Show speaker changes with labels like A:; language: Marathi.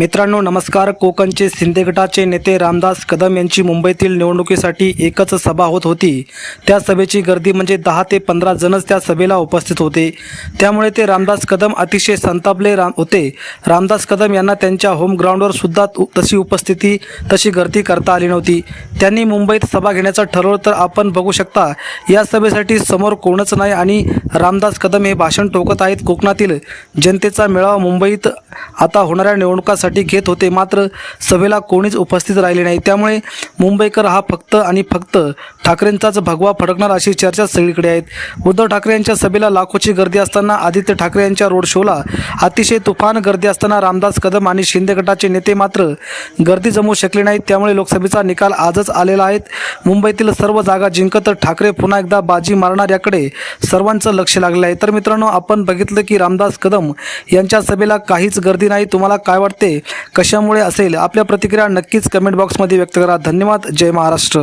A: मित्रांनो नमस्कार. कोकणचे शिंदे गटाचे नेते रामदास कदम यांची मुंबईतील निवडणुकीसाठी एकच सभा होत होती. त्या सभेची गर्दी म्हणजे दहा ते पंधरा जणच त्या सभेला उपस्थित होते. त्यामुळे ते रामदास कदम अतिशय संतापले राम होते. रामदास कदम यांना त्यांच्या होम ग्राउंडवर सुद्धा उ- तशी उपस्थिती तशी गर्दी करता आली नव्हती. त्यांनी मुंबईत सभा घेण्याचं ठरवलं तर आपण बघू शकता या सभेसाठी समोर कोणच नाही आणि रामदास कदम हे भाषण टोकत आहेत. कोकणातील जनतेचा मेळावा मुंबईत आता होणाऱ्या निवडणुकासाठी घेत होते. मात्र सभेला कोणीच उपस्थित राहिले नाही. त्यामुळे मुंबईकर हा फक्त आणि फक्त ठाकरेंचाच भगवा फडकणार अशी चर्चा सगळीकडे आहेत उद्धव ठाकरे यांच्या सभेला लाखोची गर्दी असताना आदित्य ठाकरे यांच्या रोड शोला अतिशय तुफान गर्दी असताना रामदास कदम आणि शिंदे गटाचे नेते मात्र गर्दी जमवू शकले नाहीत. त्यामुळे लोकसभेचा निकाल आजच आलेला आहे. मुंबईतील सर्व जागा जिंकत ठाकरे पुन्हा एकदा बाजी मारणाऱ्याकडे सर्वांचं लक्ष लागलं आहे. तर मित्रांनो आपण बघितलं की रामदास कदम यांच्या सभेला काहीच गर्दी नाही. तुम्हाला काय वाटते? कशामुळे असेल आपल्या प्रतिक्रिया नक्कीच कमेंट बॉक्समध्ये व्यक्त करा. धन्यवाद. जय महाराष्ट्र.